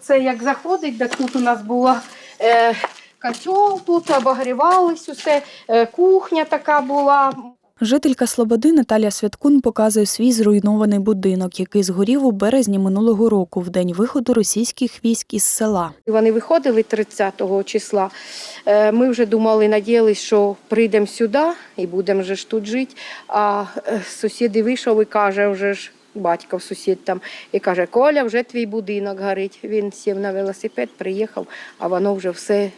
Це як заходить, так тут у нас була е, котел, тут обогрівалось усе, е, кухня така була. Жителька Слободи Наталія Святкун показує свій зруйнований будинок, який згорів у березні минулого року, в день виходу російських військ із села. Вони виходили 30 числа. Е, Ми вже думали, надіялись, що прийдемо сюди і будемо ж тут жити. А е, сусід і вийшов і каже, вже ж батько сусід там, і каже, Коля, вже твій будинок горить. Він сів на велосипед, приїхав, а воно вже все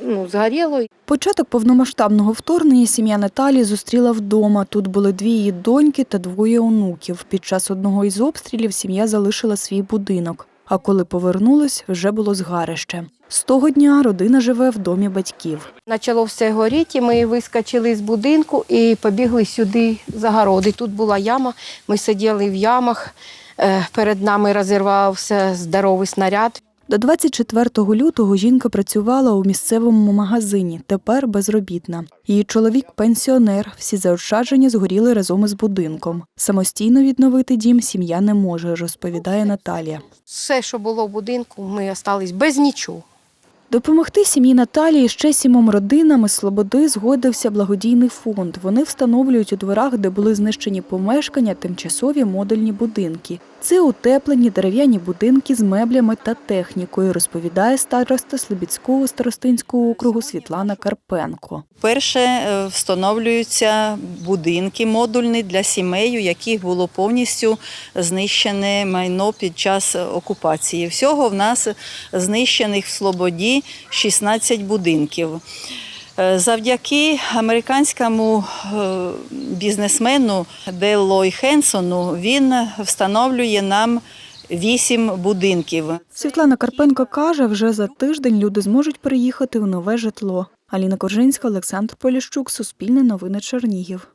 ну, згоріло. Початок повномасштабного вторгнення сім'я Наталі зустріла вдома. Тут були дві її доньки та двоє онуків. Під час одного із обстрілів сім'я залишила свій будинок. А коли повернулись, вже було згарище. З того дня родина живе в домі батьків. Почало все горіти, ми вискочили з будинку і побігли сюди за городи. Тут була яма, ми сиділи в ямах, е, перед нами розірвався здоровий снаряд. До 24 лютого жінка працювала у місцевому магазині, тепер безробітна. Її чоловік пенсіонер. Всі заощадження згоріли разом із будинком. Самостійно відновити дім сім'я не може, розповідає Наталія. Все, що було в будинку, ми залишились без нічого. Допомогти сім'ї Наталії ще сімом родинам із Слободи згодився благодійний фонд. Вони встановлюють у дворах, де були знищені помешкання, тимчасові модульні будинки. Це утеплені дерев'яні будинки з меблями та технікою, розповідає староста Слобідського старостинського округу Світлана Карпенко. Перше е, встановлюються будинки модульні для сімей, у яких було повністю знищене майно під час окупації. Всього в нас знищених в Слободі 16 будинків. Е, Завдяки американському е, бізнесмену Деллой Хенсону він встановлює нам вісім будинків. Світлана Карпенко каже, вже за тиждень люди зможуть переїхати у нове житло. Аліна Коржинська, Олександр Поліщук, Суспільне новини Чернігів.